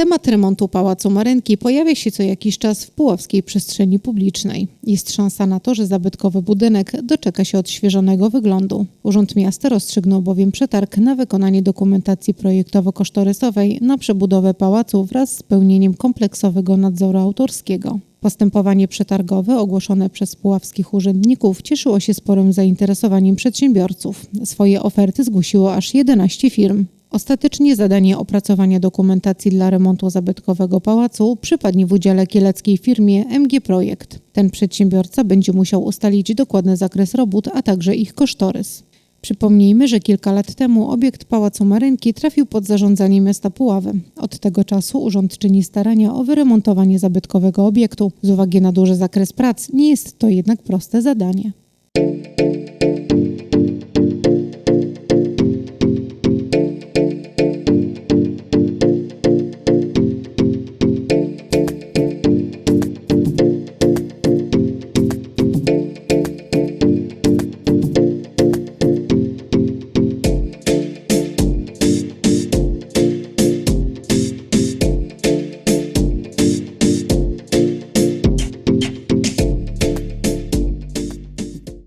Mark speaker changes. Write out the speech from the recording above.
Speaker 1: Temat remontu Pałacu Marynki pojawia się co jakiś czas w puławskiej przestrzeni publicznej. Jest szansa na to, że zabytkowy budynek doczeka się odświeżonego wyglądu. Urząd Miasta rozstrzygnął bowiem przetarg na wykonanie dokumentacji projektowo-kosztorysowej na przebudowę pałacu wraz z pełnieniem kompleksowego nadzoru autorskiego. Postępowanie przetargowe ogłoszone przez puławskich urzędników cieszyło się sporym zainteresowaniem przedsiębiorców. Swoje oferty zgłosiło aż 11 firm. Ostatecznie zadanie opracowania dokumentacji dla remontu zabytkowego pałacu przypadnie w udziale kieleckiej firmie MG Projekt. Ten przedsiębiorca będzie musiał ustalić dokładny zakres robót, a także ich kosztorys. Przypomnijmy, że kilka lat temu obiekt Pałacu Marynki trafił pod zarządzanie miasta Puławy. Od tego czasu urząd czyni starania o wyremontowanie zabytkowego obiektu. Z uwagi na duży zakres prac nie jest to jednak proste zadanie.